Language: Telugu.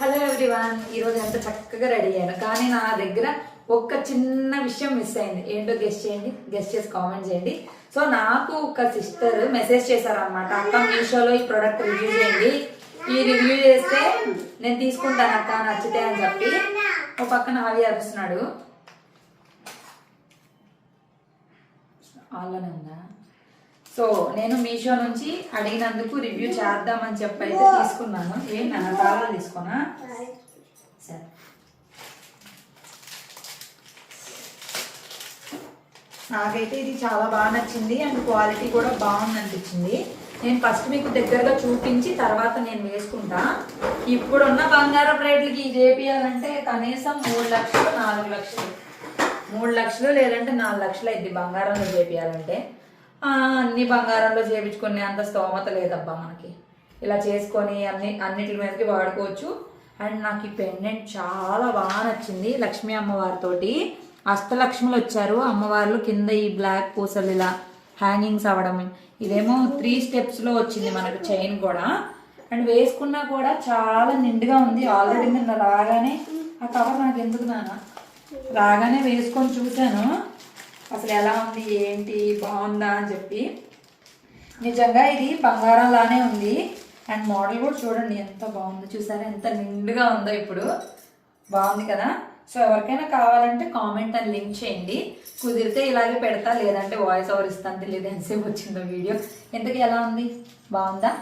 హలో ఎవ్రీవన్ ఈరోజు ఎంత చక్కగా రెడీ అయ్యాను. కానీ నా దగ్గర ఒక్క చిన్న విషయం మిస్ అయింది. ఏంటో గెస్ట్ చేయండి. గెస్ట్ చేసి కామెంట్ చేయండి. సో నాకు ఒక సిస్టర్ మెసేజ్ చేశారనమాట అక్క మీషోలో ఈ ప్రోడక్ట్ రివ్యూ చేయండి. ఈ రివ్యూ చేస్తే నేను తీసుకుంటాను అక్క నచ్చితే అని చెప్పి ఒక పక్కన హావి అరుస్తున్నాడు. ఆన్లోనే ఉందా? సో నేను మీషో నుంచి అడిగినందుకు రివ్యూ చేద్దామని చెప్పి అయితే తీసుకున్నాను. ఏంటి నాన్న చాలా తీసుకున్నా సరే. నాకైతే ఇది చాలా బాగా నచ్చింది అండ్ క్వాలిటీ కూడా బాగుంది అనిపించింది నేను ఫస్ట్ మీకు దగ్గరగా చూపించి తర్వాత నేను వేసుకుంటా. ఇప్పుడున్న బంగారం రేట్లకి ఇది చేపియాలంటే కనీసం మూడు లక్షలు నాలుగు లక్షలు. మూడు లక్షలు లేదంటే నాలుగు లక్షలు అయింది బంగారంలో చేపియాలంటే ఆ, అన్ని బంగారంలో చేపించుకునే అంత స్తోమత లేదబ్బా మనకి. ఇలా చేసుకొని అన్ని అన్నిటి మీదకి వాడుకోవచ్చు. అండ్ నాకు ఈ పెండెంట్ చాలా బాగా నచ్చింది లక్ష్మీ అమ్మవారితోటి. అష్టలక్ష్ములు వచ్చారు. అమ్మవార్లు కింద ఈ బ్లాక్ పూసలు ఇలా హ్యాంగింగ్స్ అవ్వడం. ఇదేమో త్రీ స్టెప్స్లో వచ్చింది మనకు చైన్ కూడా. అండ్ వేసుకున్నా కూడా చాలా నిండుగా ఉంది. ఆల్రెడీ నిన్న రాగానే ఆ కవర్ నాకు ఎందుకు నాన్న? రాగానే వేసుకొని చూశాను. అసలు ఎలా ఉంది ఏంటి బాగుందా అని చెప్పి. నిజంగా ఇది బంగారం లానే ఉంది. అండ్ మోడల్ కూడా చూడండి ఎంత బాగుందో. చూసారా ఎంత నిండుగా ఉందో ఇప్పుడు. బాగుంది కదా? సో ఎవరికైనా కావాలంటే కామెంట్ అని లింక్ చేయండి. కుదిరితే ఇలాగే పెడతా లేదంటే వాయిస్ ఓవర్ ఇస్తాను తెలియదు ఎంతసేపు వచ్చిందో వీడియో. ఎంతకి ఎలా ఉంది? బాగుందా.